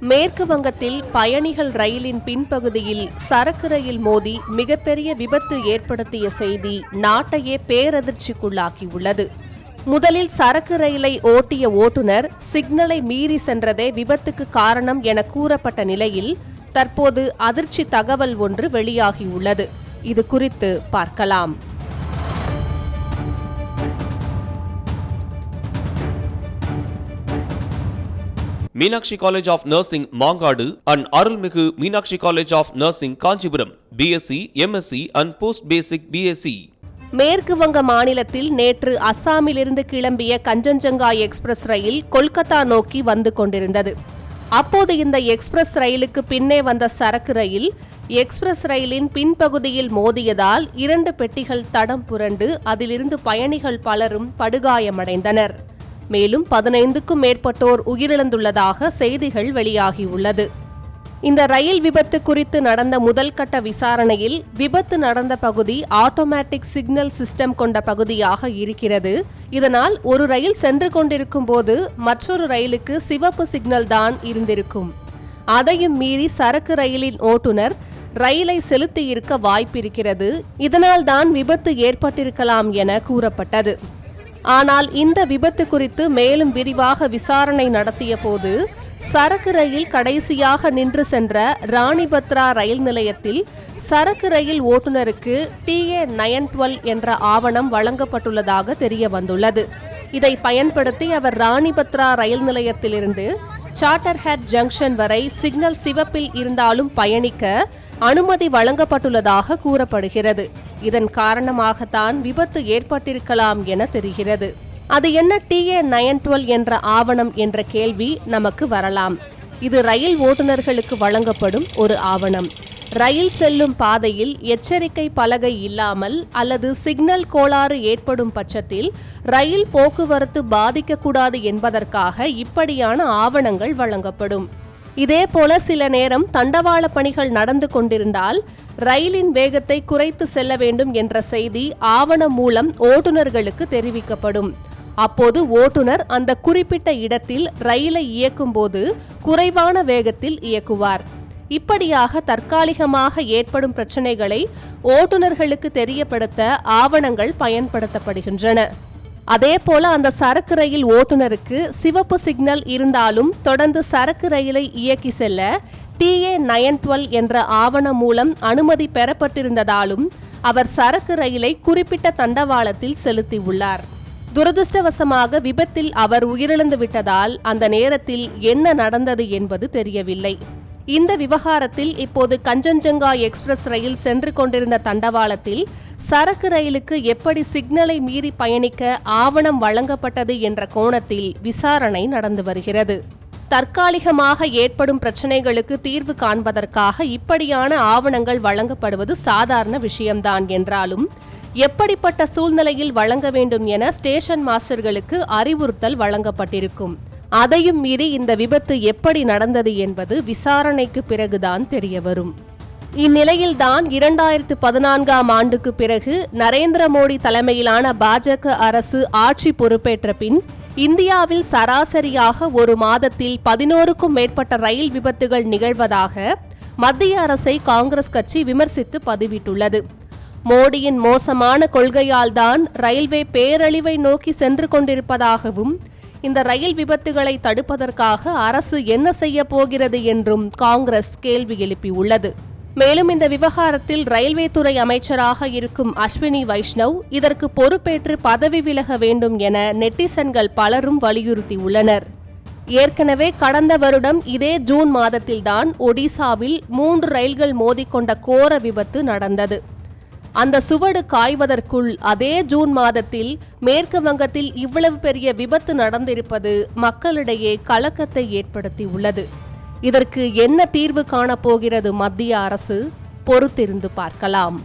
மேற்கு வங்கத்தில் பயணிகள் ரயிலின் பின்பகுதியில் சரக்கு ரயில் மோதி மிகப்பெரிய விபத்து ஏற்படுத்திய செய்தி நாட்டையே பேரதிர்ச்சிக்குள்ளாக்கியுள்ளது. முதலில் சரக்கு ரயிலை ஓட்டிய ஓட்டுநர் சிக்னலை மீறி சென்றதே விபத்துக்கு காரணம் என கூறப்பட்ட நிலையில் தற்போது அதிர்ச்சி தகவல் ஒன்று வெளியாகியுள்ளது. இது குறித்து பார்க்கலாம். Meenakshi college of nursing Mangadu and Arulmigu Meenakshi college of nursing Kanchipuram BSc MSc and post basic BSc மேற்கு வங்க மாநிலத்தில் நேற்று அஸ்ஸாமிலிருந்து கிளம்பிய கஞ்சன்ஜங்கா எக்ஸ்பிரஸ் ரயில் கொல்கத்தா நோக்கி வந்து கொண்டிருந்தது. அப்போது இந்த எக்ஸ்பிரஸ் ரயிலுக்கு பின்னே வந்த சரக்கு ரயில் எக்ஸ்பிரஸ் ரயிலின் பின்பகுதியில் மோதியதால் இரண்டு பெட்டிகள் தடம் புரண்டு அதிலிருந்து பயணிகள் பலரும் படுகாயமடைந்தனர். மேலும் பதினைந்துக்கும் மேற்பட்டோர் உயிரிழந்துள்ளதாக செய்திகள் வெளியாகியுள்ளது. இந்த ரயில் விபத்து குறித்து நடந்த முதல் கட்ட விசாரணையில் விபத்து நடந்த பகுதி ஆட்டோமேட்டிக் சிக்னல் சிஸ்டம் கொண்ட பகுதியாக இருக்கிறது. இதனால் ஒரு ரயில் சென்று கொண்டிருக்கும் போது மற்றொரு ரயிலுக்கு சிவப்பு சிக்னல் தான் இருந்திருக்கும். அதையும் மீறி சரக்கு ரயிலின் ஓட்டுநர் ரயிலை செலுத்தி இருக்க வாய்ப்பிருக்கிறது. இதனால் தான் விபத்து ஏற்பட்டிருக்கலாம் என கூறப்பட்டது. ஆனால் இந்த விபத்து குறித்து மேலும் விரிவாக விசாரணை நடத்திய போது சரக்கு ரயில் கடைசியாக நின்று சென்ற ராணிபத்ரா ரயில் நிலையத்தில் சரக்கு ரயில் ஓட்டுநருக்கு டிஏ நயன் டுவெல் என்ற ஆவணம் வழங்கப்பட்டுள்ளதாக தெரிய வந்துள்ளது இதை பயன்படுத்தி அவர் ராணிபத்ரா ரயில் நிலையத்திலிருந்து சார்ட்டர்ஹெட் ஜங்ஷன் வரை சிக்னல் சிவப்பில் இருந்தாலும் பயணிக்க அனுமதி வழங்கப்பட்டுள்ளதாக கூறப்படுகிறது. இதன் காரணமாகத்தான் விபத்து ஏற்பட்டிருக்கலாம் என தெரிகிறது. அது என்ன டிஏ நயன் டுவெல் என்ற ஆவணம் என்ற கேள்வி நமக்கு வரலாம். இது ரயில் ஓட்டுநர்களுக்கு வழங்கப்படும் ஒரு ஆவணம். ரயில் செல்லும் பாதையில் எச்சரிக்கை பலகை இல்லாமல் அல்லது சிக்னல் கோளாறு ஏற்படும் பட்சத்தில் ரயில் போக்குவரத்து பாதிக்கக்கூடாது என்பதற்காக இப்படியான ஆவணங்கள் வழங்கப்படும். இதேபோல சில நேரம் தண்டவாள பணிகள் நடந்து கொண்டிருந்தால் ரயிலின் வேகத்தை குறைத்து செல்ல வேண்டும் என்ற செய்தி ஆவணம் மூலம் ஓட்டுநர்களுக்கு தெரிவிக்கப்படும். அப்போது ஓட்டுநர் அந்த குறிப்பிட்ட இடத்தில் ரயிலை இயக்கும்போது குறைவான வேகத்தில் இயக்குவார். இப்படியாக தற்காலிகமாக ஏற்படும் பிரச்சனைகளை ஓட்டுநர்களுக்கு தெரியப்படுத்த ஆவணங்கள் பயன்படுத்தப்படுகின்றன. அதேபோல அந்த சரக்கு ரயில் ஓட்டுநருக்கு சிவப்பு சிக்னல் இருந்தாலும் தொடர்ந்து சரக்கு ரயிலை இயக்கி செல்ல டிஏ நயன் டுவெல் என்ற ஆவணம் மூலம் அனுமதி பெறப்பட்டிருந்ததாலும் அவர் சரக்கு ரயிலை குறிப்பிட்ட தண்டவாளத்தில் செலுத்தியுள்ளார். துரதிருஷ்டவசமாக விபத்தில் அவர் உயிரிழந்து விட்டதால் அந்த நேரத்தில் என்ன நடந்தது என்பது தெரியவில்லை. இந்த விவகாரத்தில் இப்போது கஞ்சன்ஜங்கா எக்ஸ்பிரஸ் ரயில் சென்று கொண்டிருந்த தண்டவாளத்தில் சரக்கு ரயிலுக்கு எப்படி சிக்னலை மீறி பயணிக்க ஆவணம் வழங்கப்பட்டது என்ற கோணத்தில் விசாரணை நடந்து வருகிறது. தற்காலிகமாக ஏற்படும் பிரச்சினைகளுக்கு தீர்வு காண்பதற்காக இப்படியான ஆவணங்கள் வழங்கப்படுவது சாதாரண விஷயம்தான் என்றாலும் எப்படிப்பட்ட சூழ்நிலையில் வழங்க வேண்டும் என ஸ்டேஷன் மாஸ்டர்களுக்கு அறிவுறுத்தல் வழங்கப்பட்டிருக்கும். அதையும் மீறி இந்த விபத்து எப்படி நடந்தது என்பது விசாரணைக்கு பிறகுதான் தெரியவரும் இந்நிலையில்தான் இரண்டாயிரத்து பதினான்காம் ஆண்டுக்கு பிறகு நரேந்திர மோடி தலைமையிலான பாஜக அரசு ஆட்சி பொறுப்பேற்ற பின் இந்தியாவில் சராசரியாக ஒரு மாதத்தில் பதினோருக்கும் மேற்பட்ட ரயில் விபத்துகள் நிகழ்வதாக மத்திய அரசை காங்கிரஸ் கட்சி விமர்சித்து பதிவிட்டுள்ளது. மோடியின் மோசமான கொள்கையால்தான் ரயில்வே பேரழிவை நோக்கி சென்று கொண்டிருப்பதாகவும் இந்த ரயில் விபத்துகளை தடுப்பதற்காக அரசு என்ன செய்ய போகிறது என்றும் காங்கிரஸ் கேள்வி எழுப்பியுள்ளது. மேலும் இந்த விவகாரத்தில் ரயில்வே துறை அமைச்சராக இருக்கும் அஸ்வினி வைஷ்ணவ் இதற்கு பொறுப்பேற்று பதவி விலக வேண்டும் என நெட்டிசன்கள் பலரும் வலியுறுத்தியுள்ளனர். ஏற்கனவே கடந்த வருடம் இதே ஜூன் மாதத்தில்தான் ஒடிசாவில் மூன்று ரயில்கள் மோதிக்கொண்ட கோர விபத்து நடந்தது. அந்த சுவடு காய்வதற்குள் அதே ஜூன் மாதத்தில் மேற்கு வங்கத்தில் இவ்வளவு பெரிய விபத்து நடந்திருப்பது மக்களிடையே கலக்கத்தை ஏற்படுத்தியுள்ளது. இதற்கு என்ன தீர்வு காணப்போகிறது மத்திய அரசு? பொறுத்திருந்து பார்க்கலாம்.